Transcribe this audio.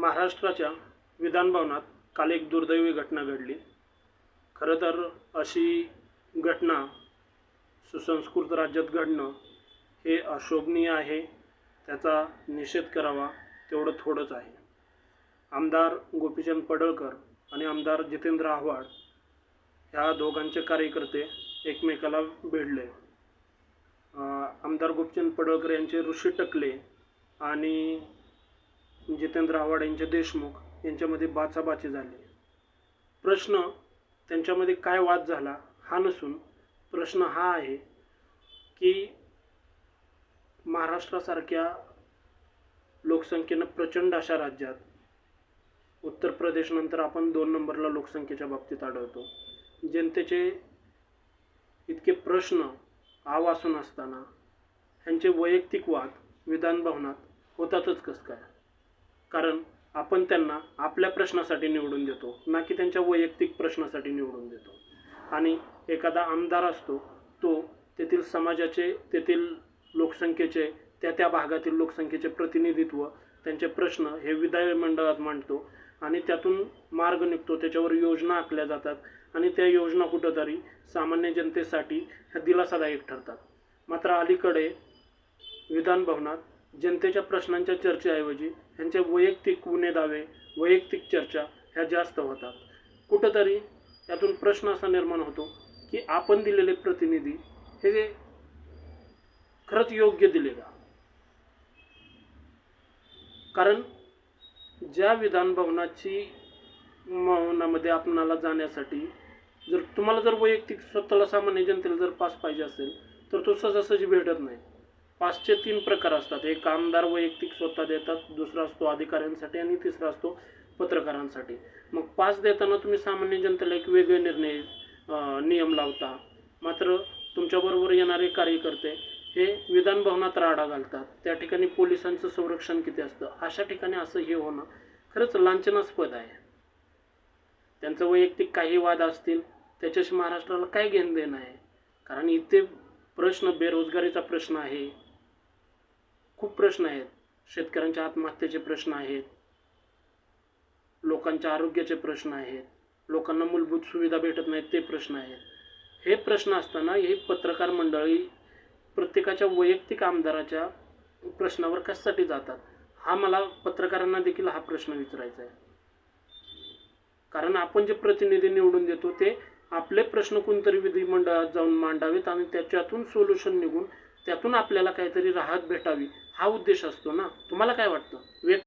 महाराष्ट्राच्या विधानभवनात काल एक दुर्दैवी घटना घडली. खरं तर अशी घटना सुसंस्कृत राज्यात घडणं हे अशोभनीय आहे त्याचा निषेध करावा तेवढं थोडंच आहे. आमदार गोपीचंद पडळकर आणि आमदार जितेंद्र आव्हाड ह्या दोघांचे कार्यकर्ते एकमेकाला भिडले. आमदार गोपीचंद पडळकर यांचे ऋषी टकले आणि जितेंद्र आव्हाड यांचे देशमुख यांच्यामध्ये बाचाबाची झाली. प्रश्न त्यांच्यामध्ये काय वाद झाला हा नसून प्रश्न हा आहे की महाराष्ट्रासारख्या लोकसंख्येनं प्रचंड अशा राज्यात उत्तर प्रदेशनंतर आपण दोन नंबरला लोकसंख्येच्या बाबतीत आढळतो. जनतेचे इतके प्रश्न आवासून असताना ह्यांचे वैयक्तिक वाद विधानभवनात होतातच कसं काय? कारण आपण त्यांना आपल्या प्रश्नासाठी निवडून देतो ना की त्यांच्या वैयक्तिक प्रश्नासाठी निवडून देतो. आणि एखादा आमदार असतो तो तेथील समाजाचे तेथील लोकसंख्येचे त्या त्या भागातील लोकसंख्येचे प्रतिनिधित्व त्यांचे प्रश्न हे विधानमंडळात मांडतो आणि त्यातून मार्ग निघतो त्याच्यावर योजना आखल्या जातात आणि त्या योजना कुठंतरी सामान्य जनतेसाठी ह्या दिलासादायक ठरतात. मात्र अलीकडे विधानभवनात जनतेच्या प्रश्नांच्या चर्चेऐवजी ह्यांचे वैयक्तिक गुन्हे दावे वैयक्तिक चर्चा ह्या जास्त होतात. कुठंतरी यातून प्रश्न असा निर्माण होतो की आपण दिलेले प्रतिनिधी हे जे खरंच योग्य दिले का? कारण ज्या विधानभवनाची भवनामध्ये आपणाला जाण्यासाठी जर तुम्हाला जर वैयक्तिक स्वतःला सामान्य जनतेला जर पास पाहिजे असेल तर तो सहजासहजी भेटत नाही. पाचचे तीन प्रकार असतात. एक आमदार वैयक्तिक स्वतः देतात दुसरा असतो अधिकाऱ्यांसाठी आणि तिसरा असतो पत्रकारांसाठी. मग पास देताना तुम्ही सामान्य जनतेला एक वेगळे निर्णय नियम लावता. मात्र तुमच्याबरोबर येणारे कार्यकर्ते हे विधानभवनात राडा घालतात. त्या ठिकाणी पोलिसांचं संरक्षण किती असतं? अशा ठिकाणी असं हे होणं खरंच लांछनास्पद आहे. त्यांचं वैयक्तिक काही वाद असतील त्याच्याशी महाराष्ट्राला काय घेणं देणं आहे? कारण इथे प्रश्न बेरोजगारीचा प्रश्न आहे. खूप प्रश्न आहेत. शेतकऱ्यांच्या आत्महत्येचे प्रश्न आहेत. लोकांच्या आरोग्याचे प्रश्न आहेत. लोकांना मूलभूत सुविधा भेटत नाहीत ते प्रश्न आहेत. हे प्रश्न असताना हे पत्रकार मंडळी प्रत्येकाच्या वैयक्तिक आमदाराच्या प्रश्नावर कशासाठी जातात? हा मला पत्रकारांना देखील हा प्रश्न विचारायचा आहे. कारण आपण जे प्रतिनिधी निवडून देतो ते आपले प्रश्न कोणतरी विधिमंडळात जाऊन मांडावेत आणि त्याच्यातून सोल्युशन निघून त्यातून आपल्याला काहीतरी राहत भेटावी हा उद्देश असतो ना. तुम्हाला काय वाटतं? व्यक्त